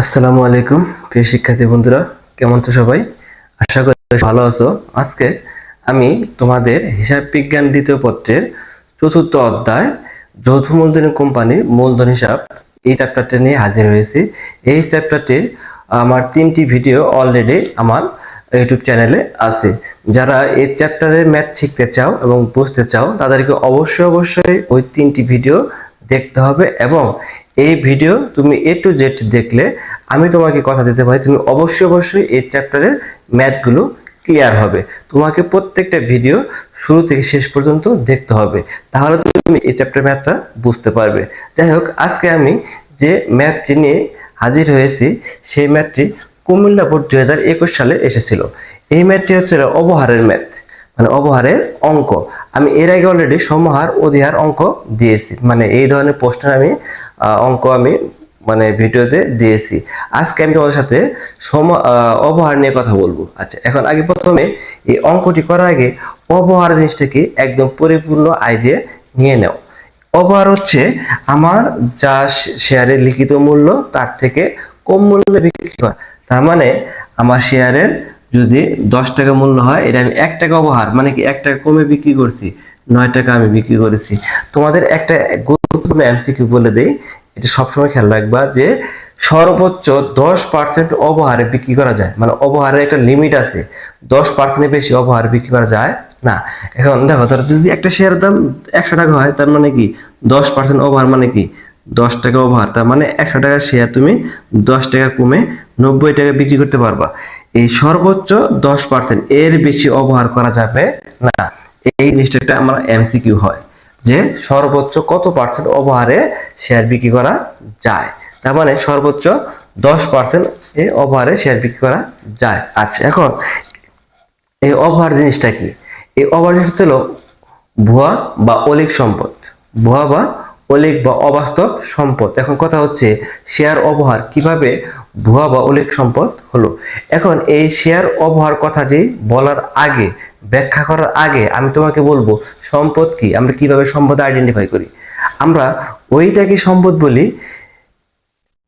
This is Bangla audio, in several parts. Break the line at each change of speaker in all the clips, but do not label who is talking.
আসসালামু আলাইকুম, প্রিয় শিক্ষার্থী বন্ধুরা, কেমন তো সবাই? আশা করি ভালো আছো। আজকে আমি তোমাদের হিসাব বিজ্ঞান দ্বিতীয় পত্রের চতুর্থ অধ্যায় যৌথ মূলধনী কোম্পানির মূলধন হিসাব এই চ্যাপ্টারটা নিয়ে হাজির হয়েছি। এই চ্যাপ্টারটির আমার তিনটি ভিডিও অলরেডি আমার ইউটিউব চ্যানেলে আছে। যারা এই চ্যাপ্টারের ম্যাথ শিখতে চাও এবং বুঝতে চাও, তাদেরকে অবশ্যই অবশ্যই ওই তিনটি ভিডিও দেখতে হবে এবং এই ভিডিও তুমি এ টু জেড দেখলে আমি তোমাকে কথা দিতে পারি, তুমি অবশ্যই অবশ্যই এই চ্যাপ্টারের ম্যাথগুলো ক্লিয়ার হবে। তোমাকে প্রত্যেকটা ভিডিও শুরু থেকে শেষ পর্যন্ত দেখতে হবে। তাহলে তুমি এই চ্যাপ্টার ম্যাথটা বুঝতে পারবে। যাই হোক, আজকে আমি যে ম্যাথটি নিয়ে হাজির হয়েছি, সেই ম্যাথটি কুমিল্লা বোর্ড দুই হাজার একুশ সালে এসেছিল। এই ম্যাথটি হচ্ছে অবহারের ম্যাথ মানে অবহারের অঙ্ক। আমি এর আগে অলরেডি সমহার, অধিহার অঙ্ক দিয়েছি। মানে এই ধরনের প্রশ্নের আমি অঙ্ক আমি মানে ভিডিওতে দিয়েছি। আজকে আমি তোমাদের সাথে সম অবহার নিয়ে কথা বলব। আচ্ছা এখন আগে প্রথমে এই অঙ্কটি করার আগে অবহার জিনিসটাকে একদম পরিপূর্ণ আইডিয়া নিয়ে নাও। অবহার হচ্ছে আমার যা শেয়ারের লিখিত মূল্য, তার থেকে কম মূল্যে বিক্রি করা। তার মানে আমার শেয়ারের যদি দশ টাকা মূল্য হয়, এটা আমি এক টাকা অবহার মানে কি এক টাকা কমে বিক্রি করছি, নয় টাকা আমি বিক্রি করেছি। তোমাদের একটা গুরুত্বপূর্ণ এমসিকিউ বলে দেই। এটা সবসময় খেয়াল রাখবা যে সর্বোচ্চ দশ পার্সেন্ট অবহারে বিক্রি করা যায়। মানে অবহারের একটা লিমিট আছে। দশ পার্সেন্টের বেশি অবহারে বিক্রি করা যায় না। এখন দেখো, ধরো যদি একটা শেয়ার দাম একশো টাকা হয়, তার মানে কি? দশ পার্সেন্ট ওভার মানে কি? দশ টাকা ওভার তার মানে একশো টাকার শেয়ার তুমি দশ টাকা কমে নব্বই টাকা বিক্রি করতে পারবা। এই সর্বোচ্চ দশ পার্সেন্ট এর বেশি অবহার করা যাবে না। এই জিনিসটা একটা আমার এমসিকিউ হয়। যে সর্বোচ্চ কত পার্সেন্ট অবহারে শেয়ার বিক্রি করা যায়? তার মানে সর্বোচ্চ দশ পার্সেন্ট এই অবহারে শেয়ার বিক্রি করা যায়। আচ্ছা এখন এই ওভার জিনিসটা কি? এই ওভার জিনিস হলো ভুয়া বা অলিক সম্পদ। ভুয়া বা অলিক বা অবাস্তব সম্পদ। এখন কথা হচ্ছে শেয়ার অবহার কীভাবে ভুয়া বা অলিক সম্পদ হলো? এখন এই শেয়ার অবহার কথাটি বলার আগে, ব্যাখ্যা করার আগে আমি তোমাকে বলব সম্পদ কি? আমরা কীভাবে সম্পদ আইডেন্টিফাই করি? আমরা ওইটাকে সম্পদ বলি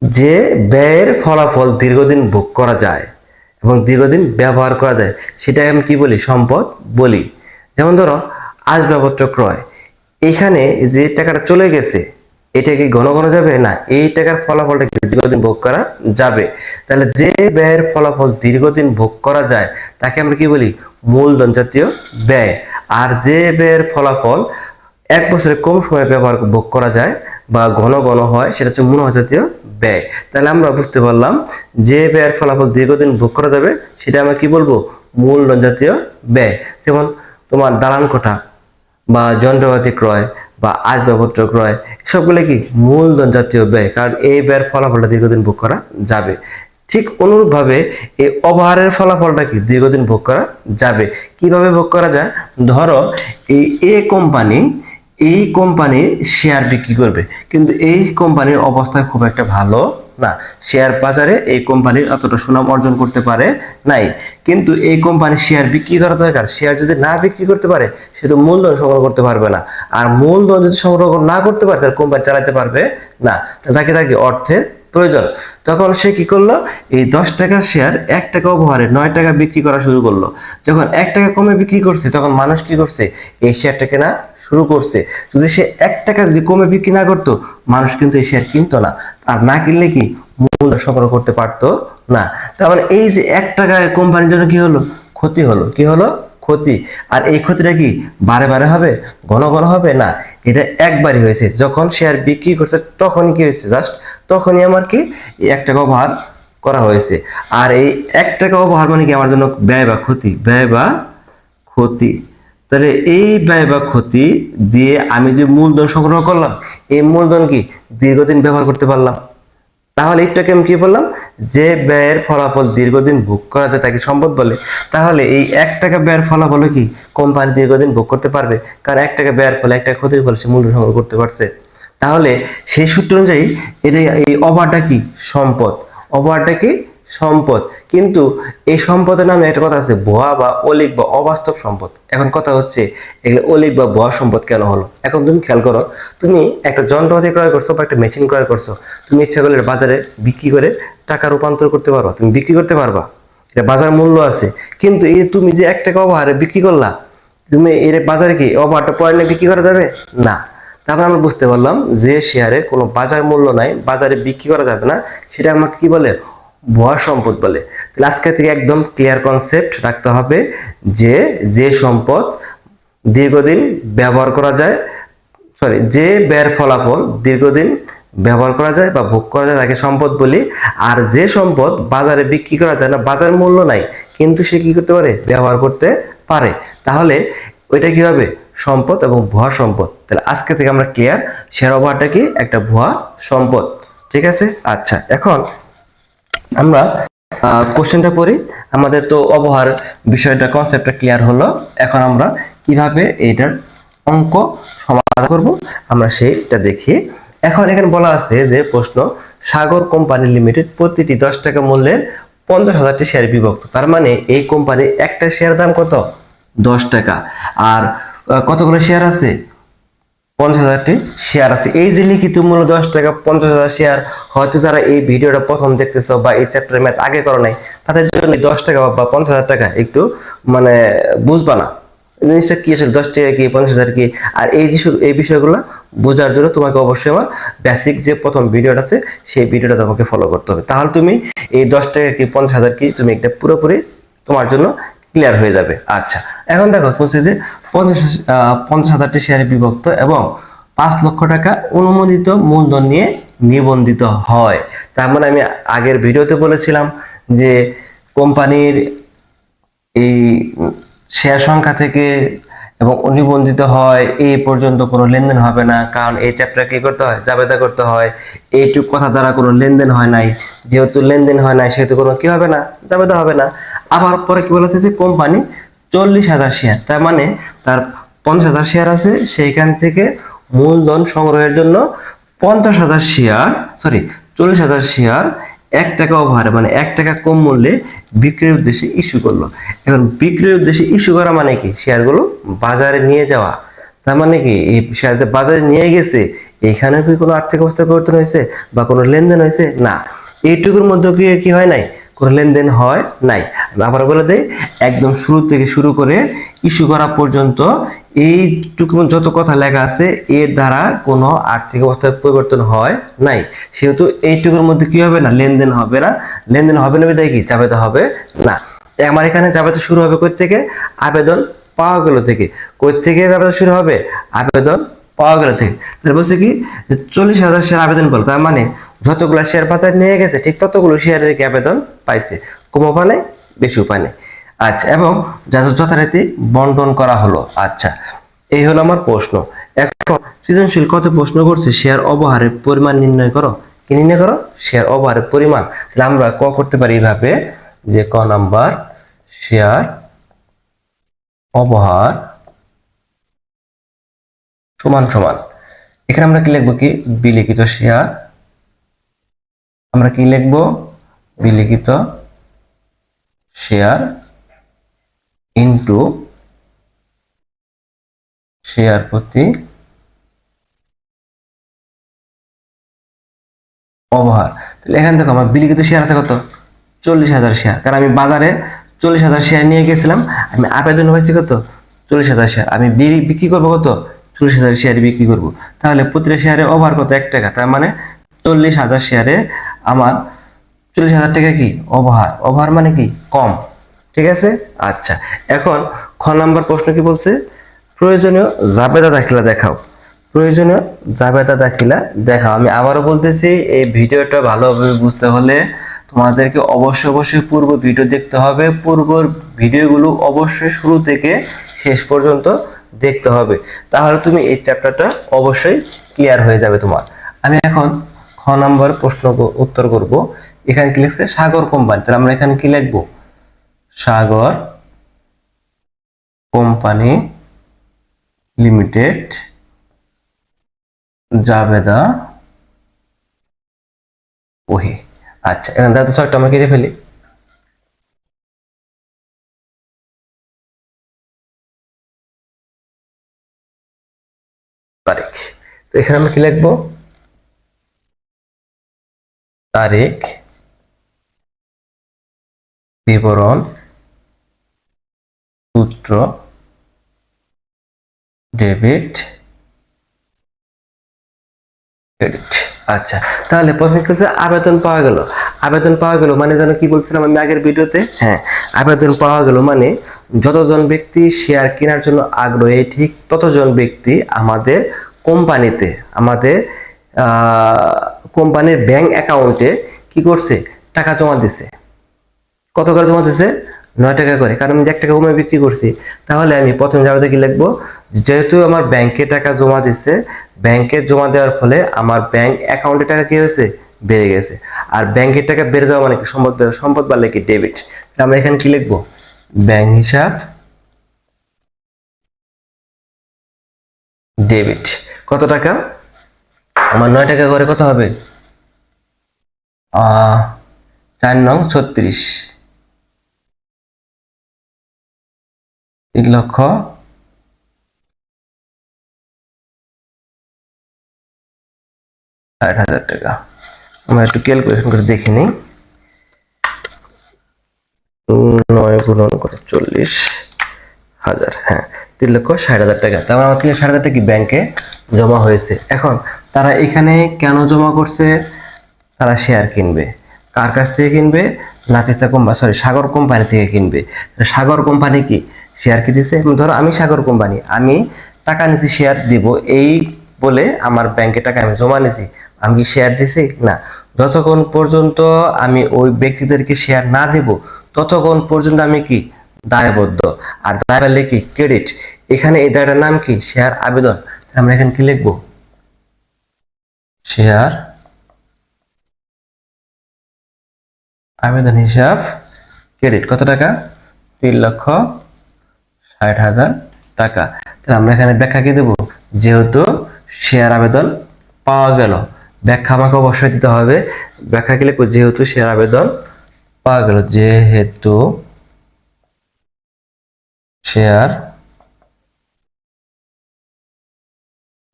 যে ব্যয়ের ফলাফল দীর্ঘদিন ভোগ করা যায় এবং দীর্ঘদিন ব্যবহার করা যায়। সেটাকে আমি কি বলি? সম্পদ বলি। যেমন ধরো, আসবাবপত্র ক্রয়। এখানে যে টাকাটা চলে গেছে, এটা কি ঘন ঘন যাবে? না, এই টাকার ফলাফলটা দীর্ঘদিন ভোগ করা যাবে? তাহলে যে ব্যয়ের ফলাফল দীর্ঘদিন ভোগ করা যায়, তাকে আমরা কি বলি? মূলধন জাতীয় ব্যয়। আর যে ব্যয়ের ফলাফল এক বছরে কম সময় ব্যবহার ভোগ করা যায় বা ঘন ঘন হয়, সেটা হচ্ছে মুনাফা জাতীয় ব্যয়। তাহলে আমরা বুঝতে পারলাম যে ব্যয়ের ফলাফল দীর্ঘদিন ভোগ করা যাবে, সেটা আমরা কি বলব? মূলধন জাতীয় ব্যয়। যেমন তোমার দালান কোঠা বা যন্ত্রপাতি ক্রয় বা আসবাবপত্র ক্রয় সবগুলো কি মূলধন জাতীয় ব্যয়? কারণ এই ব্যয়ের ফলাফলটা দীর্ঘদিন ভোগ করা যাবে। ঠিক অনুরূপভাবে এই অবহারের ফলাফলটা কি দীর্ঘদিন ভোগ করা যাবে? কীভাবে ভোগ করা যায়? ধরো, এই এ কোম্পানি এই কোম্পানির শেয়ার বিক্রি করবে। কিন্তু এই কোম্পানির অবস্থা খুব একটা ভালো না শেয়ার বাজারে এই কোম্পানির অতটা সুনাম অর্জন করতে পারে নাই। কিন্তু এই কোম্পানির শেয়ার বিক্রি করা দরকার। শেয়ার যদি না বিক্রি করতে পারে, সে তো মূলধন সংগ্রহ করতে পারবে না। আর মূলধন যদি সংগ্রহ না করতে পারে, তাহলে কোম্পানি চালাতে পারবে না। তাকে তাকে অর্থের প্রয়োজন। তখন সে কি করল? এই দশ টাকার শেয়ার এক টাকা উপহারে নয় টাকা বিক্রি করা শুরু করল। যখন এক টাকা কমে বিক্রি করছে, তখন মানুষ কি করছে? এই শেয়ারটা কেনা শুরু করছে। যদি সে এক টাকা যদি কমে বিক্রি না করতো, মানুষ কিন্তু এই শেয়ার কিনতো না। আর না কিনলে কি মূল্য সংগ্রহ করতে পারতো না। তার মানে এই যে এক টাকায় কোম্পানির জন্য কি হলো? ক্ষতি হলো। কি হলো? ক্ষতি। আর এই ক্ষতিটা কি বারে বারে হবে? ঘন ঘন হবে? না। এটা একবারই হয়েছে। যখন শেয়ার বিক্রি করছে তখন কি হয়েছে? জাস্ট তখনই আমার কি এক টাকা অবহার করা হয়েছে। আর এই এক টাকা অবহার মানে কি আমার জন্য ব্যয় বা ক্ষতি? ব্যয় বা ক্ষতি। তাহলে এই ব্যয় বা ক্ষতি দিয়ে আমি যে মূলধন সংগ্রহ করলাম, এই মূলধন কি দীর্ঘদিন ব্যবহার করতে পারলাম? তাহলে এটাকে আমি কি বললাম? যে ব্যয়ের ফলাফল দীর্ঘদিন ভোগ করাতে তাকে সম্পদ বলে, তাহলে এই এক টাকা ব্যয়ের ফলাফল কি কোম্পানি দীর্ঘদিন ভোগ করতে পারবে? কারণ এক টাকা ব্যয়ের ফলে এক টাকা ক্ষতির ফলে সে মূল্য সংগ্রহ করতে পারছে। তাহলে সেই সূত্র অনুযায়ী এটা এই অভারটা কি? সম্পদ। অভারটা কি? সম্পদ। কিন্তু এই সম্পদের নামে একটা কথা আছে, ভুয়া বা অলিক বা অবাস্তব সম্পদ। এখন কথা হচ্ছে এগুলো অলিক বা ভুয়া সম্পদ কেন হলো? এখন তুমি খেয়াল করো, তুমি একটা যন্ত্রপাতি ক্রয় করছ বা একটা মেশিন ক্রয় করছ। তুমি ইচ্ছা করলে বাজারে বিক্রি করে টাকা রূপান্তর করতে পারবা, তুমি বিক্রি করতে পারবা। এটা বাজার মূল্য আছে। কিন্তু এই তুমি যে এক টাকা অবহারে বিক্রি করলা, তুমি এর বাজারে কি অবহারটা পড়লে বিক্রি করা যাবে? না। তারপর আমরা বুঝতে পারলাম যে শেয়ারে কোনো বাজার মূল্য নাই, বাজারে বিক্রি করা যাবে না। সেটা আমাকে কি বলে? ভয় সম্পদ বলে। তাহলে আজকে থেকে একদম ক্লিয়ার কনসেপ্ট রাখতে হবে যে যে সম্পদ দীর্ঘদিন ব্যবহার করা যায় সরি যে ব্যয়ের ফলাফল দীর্ঘদিন ব্যবহার করা যায় বা ভোগ করা যায় তাকে সম্পদ বলি। আর যে সম্পদ বাজারে বিক্রি করা যায় না, বাজার মূল্য নাই, কিন্তু সে কি করতে পারে? ব্যবহার করতে পারে। তাহলে ওইটা কি হবে? সম্পদ এবং ভুয়া সম্পদ। তাহলে আজকে থেকে আমরা ক্লিয়ার শেয়ার অভারটা কি? একটা ভুয়া সম্পদ। ঠিক আছে? আচ্ছা এখন আমরা কোশ্চেনটা পড়ি। আমাদের তো অবহার বিষয়টা কনসেপ্টটা ক্লিয়ার হলো। এখন আমরা কীভাবে এইটার অঙ্ক সমাধান করব, আমরা সেইটা দেখি। এখন এখানে বলা আছে যে প্রশ্ন, সাগর কোম্পানি লিমিটেড প্রতিটি দশ টাকা মূল্যের পঞ্চাশ হাজারটি শেয়ার বিভক্ত। তার মানে এই কোম্পানির একটা শেয়ার দাম কত? দশ টাকা। আর কতগুলো শেয়ার আছে? পঞ্চাশ হাজারটি শেয়ার আছে। এই যে লিখিত মূল্য দশ টাকা, পঞ্চাশ হাজার শেয়ার হয়তো যারা এই ভিডিওটা প্রথম বা এই চ্যাপ্টার ম্যাথ আগে করো নাই, তাদের জন্য দশ টাকা বা পঞ্চাশ হাজার টাকা একটু মানে বুঝবা না। জিনিসটা আসলে, দশ টাকা কি, পঞ্চাশ হাজার কি? আর এই যে এই বিষয়গুলো বোঝার জন্য তোমাকে অবশ্যই আমার বেসিক যে প্রথম ভিডিওটা আছে, সেই ভিডিওটা তোমাকে ফলো করতে হবে। তাহলে তুমি এই দশ টাকা কি, পঞ্চাশ হাজার কি, তুমি একটা পুরোপুরি তোমার জন্য ক্লিয়ার হয়ে যাবে। আচ্ছা এখন দেখো, বলছে যে পঞ্চাশ পঞ্চাশ হাজারটি শেয়ারে বিভক্ত এবং পাঁচ লক্ষ টাকা অনুমোদিত মূলধন নিয়ে নিবন্ধিত হয়। তার মানে আমি আগের ভিডিওতে বলেছিলাম যে কোম্পানির এই শেয়ার সংখ্যা থেকে এবং নিবন্ধিত হয় এই পর্যন্ত কোনো লেনদেন হবে না, কারণ এই চ্যাপ্টার কি করতে হয়? জাবেদা করতে হয়। এইটুক কথা দ্বারা কোনো লেনদেন হয় নাই। যেহেতু লেনদেন হয় নাই, সেহেতু কোনো কি হবে না? জাবেদা হবে না। আবার পরে কি বলেছে যে কোম্পানি চল্লিশ হাজার শেয়ার তার মানে তার পঞ্চাশ হাজার শেয়ার আছে, সেইখান থেকে মূলধন সংগ্রহের জন্য পঞ্চাশ হাজার শেয়ার সরি চল্লিশ হাজার শেয়ার এক টাকা ওভারে মানে এক টাকা কম মূল্যে বিক্রির উদ্দেশ্যে ইস্যু করল। এখন বিক্রির উদ্দেশ্যে ইস্যু করা মানে কি? শেয়ারগুলো বাজারে নিয়ে যাওয়া। তার মানে কি? এই শেয়ার যে বাজারে নিয়ে গেছে এখানে কি কোনো আর্থিক অবস্থা পরিবর্তন হয়েছে বা কোনো লেনদেন হয়েছে? না। এইটুকুর মধ্যে কি কি হয় নাই? কোনো লেনদেন হয় নাই। আমি আবার বলে দেই, একদম শুরু থেকে শুরু করে ইস্যু করা পর্যন্ত এইটুকু যত কথা লেখা আছে, এর দ্বারা কোনো আর্থিক অবস্থার পরিবর্তন হয় নাই। সেহেতু এইটুকুর মধ্যে কি হবে না? লেনদেন হবে না। লেনদেন হবে না বিদায় কি? চাপাতে হবে না। আমার এখানে চাপাতে শুরু হবে কই থেকে আবেদন পাওয়া গেল থেকে। কই থেকে আবেদন শুরু হবে? আবেদন পাওয়া গেল থেকে। তাহলে বলছে কি চল্লিশ হাজার শেয়ার আবেদন করল তার মানে যতগুলো শেয়ার বাজার নিয়ে গেছে, ঠিক ততগুলো শেয়ারের আবেদন পাইছে? কম নেই বেশি উপায় নেই। আচ্ছা এবং যথারীতি বন্টন করা হলো। আচ্ছা এই হলো আমার প্রশ্ন। এখন, সৃজনশীল কত প্রশ্ন করছে? শেয়ার অবহারের পরিমাণ নির্ণয় করো। কি নির্ণয় করো? শেয়ার অবহারের পরিমাণ। তাহলে আমরা ক করতে পারি এইভাবে যে ক নাম্বার শেয়ার অবহার সমান সমান। এখানে আমরা কি লিখব কি? বিলিখিত শেয়ার আমরা কি লিখব? বিলিখিত শেয়ার ইনটু শেয়ার প্রতি অবহার। তাহলে এখানে দেখো আমার বিলিখিত শেয়ার আছে কত? চল্লিশ হাজার শেয়ার। কারণ আমি বাজারে চল্লিশ হাজার শেয়ার নিয়ে গেছিলাম, আমি আবেদন হয়েছে কত? চল্লিশ হাজার শেয়ার। আমি বিক্রি করব কত? চল্লিশ হাজার শেয়ার বিক্রি করব। তাহলে প্রতিটা শেয়ারে ওভার কত? এক টাকা। তার মানে চল্লিশ হাজার শেয়ারে আমার চল্লিশ হাজার টাকা কি? ওভার ওভার মানে কি? কম। ঠিক আছে? আচ্ছা। এখন খ নাম্বার প্রশ্ন কি বলছে? প্রয়োজনীয় জাবেদা দাখিলা দেখাও। প্রয়োজনীয় জাবেদা দাখিলা দেখাও। আমি আবারও বলতেছি, এই ভিডিওটা ভালোভাবে বুঝতে হলে তোমাদেরকে অবশ্যই অবশ্যই পূর্ব ভিডিও দেখতে হবে। পূর্বর ভিডিওগুলো অবশ্যই শুরু থেকে শেষ পর্যন্ত দেখতে হবে। তাহলে তুমি এই চ্যাপ্টারটা অবশ্যই ক্লিয়ার হয়ে যাবে তোমার। আমি এখন নাম্বার প্রশ্ন উত্তর করব। এখানে কি লিখছে? সাগর কোম্পানি। তাহলে আমরা এখানে কি লিখব? সাগর কোম্পানি লিমিটেড জাবেদা ওহি। আচ্ছা এখানে দাদা ছয়টা, আমরা কেটে ফেলি। তারিখ। তো এখানে আমরা কি লিখব? তারিখ, বিবরণ, সূত্র, ডেবিট আচ্ছা তাহলে প্রশ্ন হচ্ছে? আবেদন পাওয়া গেল। আবেদন পাওয়া গেল মানে যেন কি বলছিলাম আমি আগের ভিডিওতে? হ্যাঁ আবেদন পাওয়া গেল মানে যতজন ব্যক্তি শেয়ার কেনার জন্য আগ্রহী, ঠিক ততজন ব্যক্তি আমাদের কোম্পানিতে, আমাদের কোম্পানির ব্যাংক অ্যাকাউন্টে কি করছে? টাকা জমা দিছে। কত করে জমা দিছে? নয় টাকা করে। কারণ আমি এক টাকা কমে বিক্রি করছি, তাহলে আমি প্রথম যাওয়াতে কি লিখব? যেহেতু আমার ব্যাংকে টাকা জমা দিচ্ছে ব্যাংকে জমা দেওয়ার ফলে আমার ব্যাংক অ্যাকাউন্টে টাকা কি হয়েছে? বেড়ে গেছে। আর ব্যাংকের টাকা বেড়ে যাওয়া মানে কি? সম্পদ সম্পদ বাড়লে কি? ডেবিট আমরা এখানে কি লিখব? ব্যাংক হিসাব ডেবিট কত টাকা? আমার নয় টাকা করে কত হবে? চার নং ছত্রিশ। তিন লক্ষ। ষাট হাজার টাকা। আমরা একটু ক্যালকুলেশন করে দেখে নিই। নয় গুণন করে চল্লিশ হাজার হ্যাঁ তিন লক্ষ ষাট হাজার টাকা। তারপর আমার তিন ষাট হাজার টাকা কি ব্যাংকে জমা হয়েছে? এখন তারা এখানে কেন জমা করছে? তারা শেয়ার কিনবে। কার কাছ থেকে কিনবে? Nafisa company sorry Sagar company থেকে কিনবে। সাগর কোম্পানি কি? শেয়ার কি দিছে? ধরো আমি সাগর কোম্পানি আমি টাকা নিচ্ছি শেয়ার দিব। এই বলে আমার ব্যাংকে টাকা আমি জমা নিছি। আমি কি শেয়ার দিছি? না। যতক্ষণ পর্যন্ত আমি ওই ব্যক্তিদেরকে শেয়ার না দেব, ততক্ষণ পর্যন্ত আমি কি? দায়বদ্ধ। আর দায় কি? ক্রেডিট এখানে এই দায়টার নাম কি? শেয়ার আবেদন। আমরা এখানে কি লিখব? শেয়ার, আবেদন হিসাব ক্রেডিট কত টাকা? তিন লক্ষ ষাট হাজার টাকা। তাহলে আমরা এখানে ব্যাখ্যা কি দেবো? যেহেতু শেয়ার আবেদন পাওয়া গেল, ব্যাখ্যা আমাকে অবশ্যই দিতে হবে। ব্যাখ্যা কি লিখব? যেহেতু শেয়ার আবেদন পাওয়া গেল, যেহেতু শেয়ার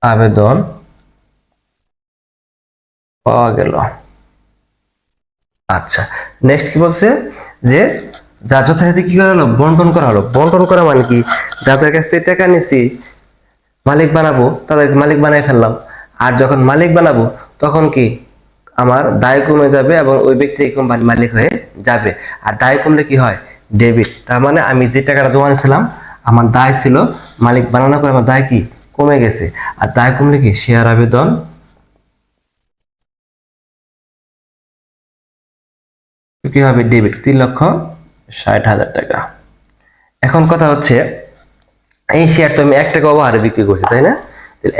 আবেদন পাওয়া গেল। আচ্ছা নেক্সট কি বলছে? যে যা যথারীতি কি করা হলো? বন্টন করা হলো। বন্টন করা মানে কি? যাদের কাছ থেকে টাকা নিছি, মালিক বানাবো, তাদের মালিক বানাই ফেললাম। আর যখন মালিক বানাবো, তখন কি আমার দায় কমে যাবে এবং ওই ব্যক্তি এই কোম্পানির মালিক হয়ে যাবে। আর দায় কমলে কি হয়? ডেবিট তার মানে আমি যে টাকাটা জমা নিয়েছিলাম, আমার দায় ছিল মালিক বানানোর পর আমার দায় কি? কমে গেছে। আর দায় কমলে কি? শেয়ার আবেদন হবে ডেবিট তিন লক্ষ ষাট হাজার টাকা। এখন কথা হচ্ছে, এই শেয়ার তো আমি এক টাকা ওভারে বিক্রি করছি, তাই না?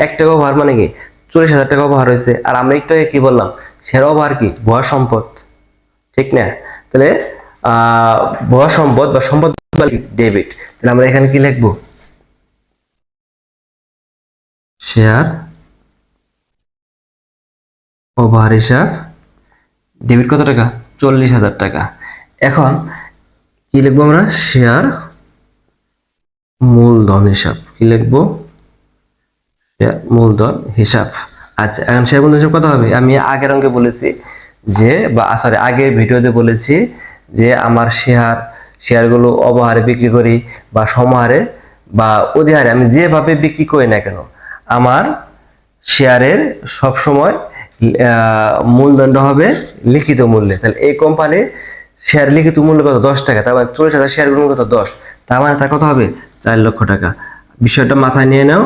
এক টাকা ওভার মানে কি? চল্লিশ হাজার টাকা ওভার হয়েছে। আর আমরা একটু কি বললাম? শেয়ার ওভার কি? ভয় সম্পদ। ঠিক না? তাহলে ভয় সম্পদ বা সম্পদ ডেবিট তাহলে আমরা এখানে কি লিখব? শেয়ার ওভার হিসাব ডেবিট কত টাকা? চল্লিশ হাজার টাকা। এখন কি লিখব আমরা? শেয়ার মূলধন হিসাব। কি লিখব? মূলধন হিসাব। আচ্ছা এখন শেয়ার মূলধন হিসাব কত হবে? আমি আগের অঙ্কে বলেছি যে বা সরি আগের ভিডিওতে বলেছি যে আমার শেয়ার শেয়ারগুলো অবহারে বিক্রি করি বা সমাহারে বা অধিহারে। আমি যেভাবে বিক্রি করি না কেন আমার শেয়ারের সবসময় আহ, মূলদণ্ড হবে লিখিত মূল্যে। তাহলে এই কোম্পানির শেয়ার লিখিত মূল্য কত? দশ টাকা। তার মানে চল্লিশ হাজার শেয়ার কত দশ। তার মানে তার কত হবে? চার লক্ষ টাকা। বিষয়টা মাথায় নিয়ে নাও।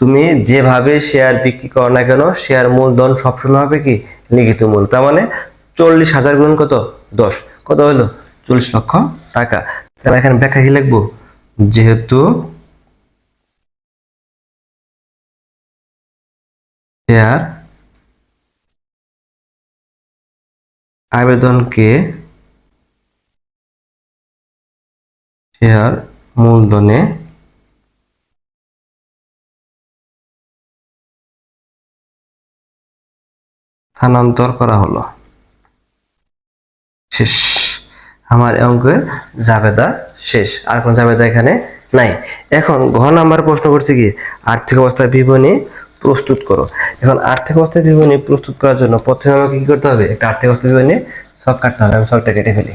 তুমি যেভাবে শেয়ার বিক্রি করো না কেন শেয়ার মূলধন সবসময় হবে কি? লিখিত মূল্য। তার মানে চল্লিশ হাজার গুণ কত? দশ। কত হলো? চল্লিশ লক্ষ টাকা। তাহলে এখানে ব্যাখ্যা কি লিখব? যেহেতু শেয়ার আবেদনকে শেয়ার মূলধনে স্থানান্তর করা হলো। শেষ। আমার অঙ্কের জাবেদা শেষ। আর কোন জাবেদা এখানে নাই। এখন ঘ নাম্বার প্রশ্ন করছে কি? আর্থিক অবস্থার বিবরণী প্রস্তুত করো। এখন আর্থিক অবস্থা বিবরণী প্রস্তুত করার জন্য প্রথমে আমাকে কী করতে হবে? একটা আর্থিক অবস্থা বিবরণী সব কাটতে হবে। আমি সবটা কেটে ফেলি।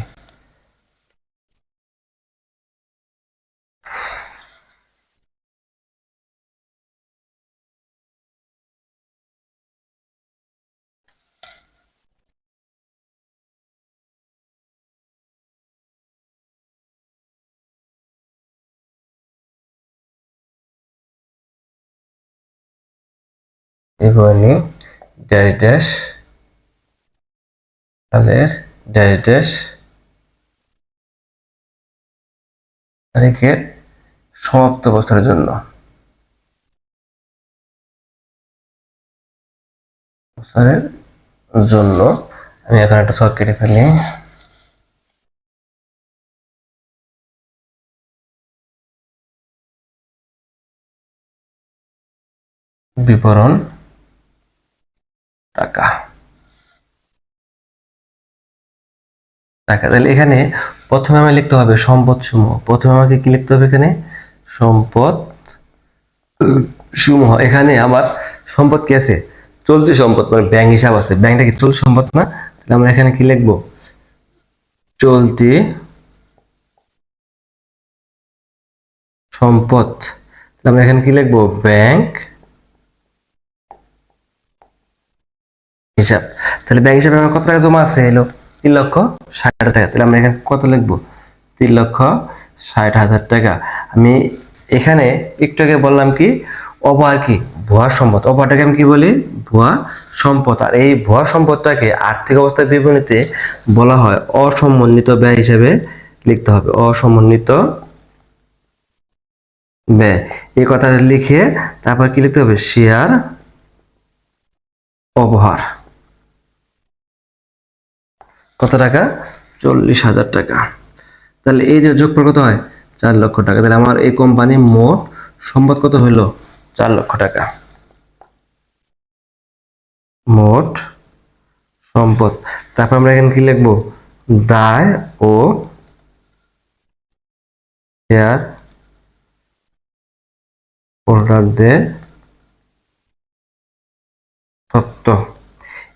বিবরণী ড্যাশ ড্যাশ সালের ড্যাশ ড্যাশ তারিখের সমাপ্ত বছরের জন্য। বছরের জন্য আমি এখন একটা শর্ট কেটে ফেলি বিবরণ টাকা। টাকা, তাহলে এখানে প্রথমে আমি লিখতে হবে সম্পদ সমূহ। প্রথমে আমাকে কি লিখতে হবে এখানে? সম্পদ সমূহ। এখানে আমার সম্পদ কি আছে? চলতি সম্পদ মানে ব্যাংক হিসাব আছে। ব্যাংকটা কি চলতি সম্পদ না? তাহলে আমরা এখানে কি লিখব? চলতি সম্পদ। আমরা এখানে কি লিখব? ব্যাংক হিসাব। তাহলে ব্যাংক হিসাবে আমার কত টাকা জমা আছে? এলো তিন লক্ষ ষাট হাজার টাকা। তাহলে আমরা এখানে কত লিখব? তিন লক্ষ ষাট হাজার টাকা। আমি এখানে একটু আগে বললাম কি অপার কি? ভুয়া সম্পদ। অপারটাকে আমি কি বলি? ভুয়া সম্পদ। আর এই ভুয়া সম্পদটাকে আর্থিক অবস্থার বিবরণীতে বলা হয় অসমন্বিত ব্যয় হিসেবে লিখতে হবে। অসমন্বিত ব্যয়। এই কথাটা লিখে তারপর কি লিখতে হবে? শেয়ার অবহার। কত টাকা? চল্লিশ হাজার টাকা। তাহলে এই যে যোগফল কত হয়? চার লক্ষ টাকা। তাহলে আমার এই কোম্পানি মোট সম্পদ কত হইল? চার লক্ষ টাকা। মোট সম্পদ। তারপর আমরা এখানে কি লিখব? দায় ও শেয়ার হোল্ডারদের সত্য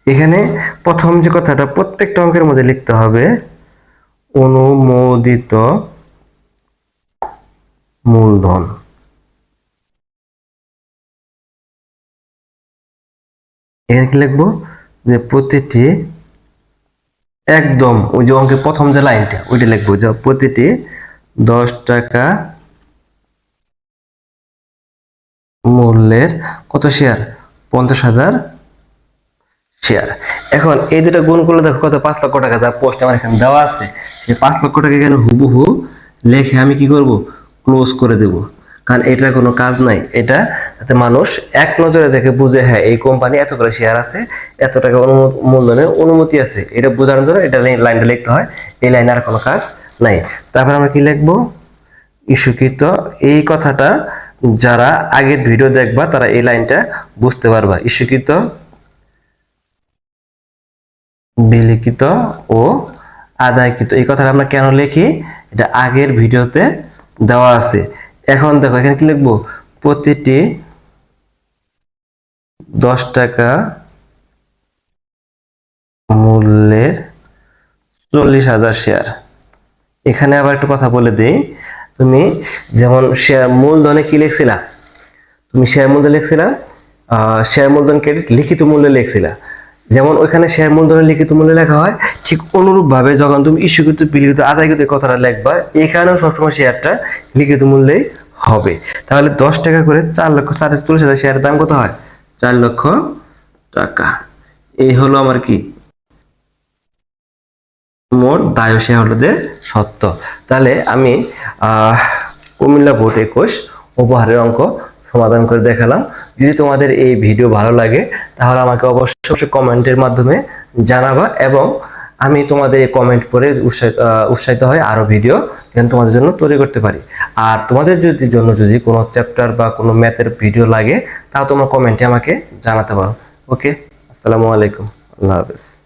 এখানে প্রথম যে কথাটা প্রত্যেকটা অঙ্কের মধ্যে লিখতে হবে, অনুমোদিত মূলধন। এখানে কি লিখব? যে প্রতিটি একদম ওই যে অঙ্কের প্রথম যে লাইনটা, ওইটা লিখব যে প্রতিটি দশ টাকা মূল্যের কত শেয়ার পঞ্চাশ হাজার শেয়ার এখন এই দুটো গুণ করলে দেখো কত পাঁচ লক্ষ টাকা, যা পোস্ট আমার এখানে দেওয়া আছে সেই পাঁচ লক্ষ টাকা এখানে হুবহু লেখে আমি কি করব? ক্লোজ করে দেব। কারণ এটার কোনো কাজ নাই। এটা যাতে মানুষ এক নজরে দেখে বুঝে হ্যাঁ এই কোম্পানি এত করে শেয়ার আছে, এত টাকা মূলধনের অনুমতি আছে। এটা বোঝানোর জন্য এটা লাইনটা লিখতে হয়। এই লাইনে আর কোনো কাজ নাই। তারপর আমরা কি লিখব? ইস্যুকৃত এই কথাটা যারা আগের ভিডিও দেখবা, তারা এই লাইনটা বুঝতে পারবা। ইস্যুকৃত বিলিখিত ও আদায়কৃত। এই কথাটা আমরা কেন লিখি? এটা আগের ভিডিওতে দেওয়া আছে। এখন দেখো, এখানে কি লিখব? প্রতিটি দশ টাকা মূল্যের চল্লিশ হাজার শেয়ার এখানে আবার একটু কথা বলে দিই। তুমি যেমন শেয়ার মূলধনে কি লিখছিলা? তুমি শেয়ার মূলধন লিখছিলা? শেয়ার মূলধন ক্রেডিট লিখিত মূল্যে লিখছিলা। যেমন ওইখানে শেয়ার মূলধনের লিখিত মূল্য লেখা হয়, ঠিক অনুরূপ ভাবে যখন তুমি ইস্যুকৃত বিলিখিত আদায়কৃত কথাটা লিখবা, এখানেও সবসময় শেয়ারটা লিখিত মূল্যেই হবে। তাহলে দশ টাকা করে চার লক্ষ চার চল্লিশ হাজার শেয়ারের দাম কত হয়? চার লক্ষ টাকা। এই হলো আমার কি? মোট দায় শেয়ার হোল্ডারদের সত্য তাহলে আমি কুমিল্লা ভোট একুশ, উপহারের অঙ্ক সমাধান করে দেখালাম। যদি তোমাদের এই ভিডিও ভালো লাগে, তাহলে আমাকে অবশ্যই কমেন্টের মাধ্যমে জানাবা এবং আমি তোমাদের এই কমেন্ট পড়ে উৎসাহিত উৎসাহিত হয়ে আরও ভিডিও যেন তোমাদের জন্য তৈরি করতে পারি। আর তোমাদের যদি জন্য যদি কোনো চ্যাপ্টার বা কোনো ম্যাথের ভিডিও লাগে, তাও তোমরা কমেন্টে আমাকে জানাতে পারো। ওকে আসসালামু আলাইকুম। আল্লাহ হাফেজ।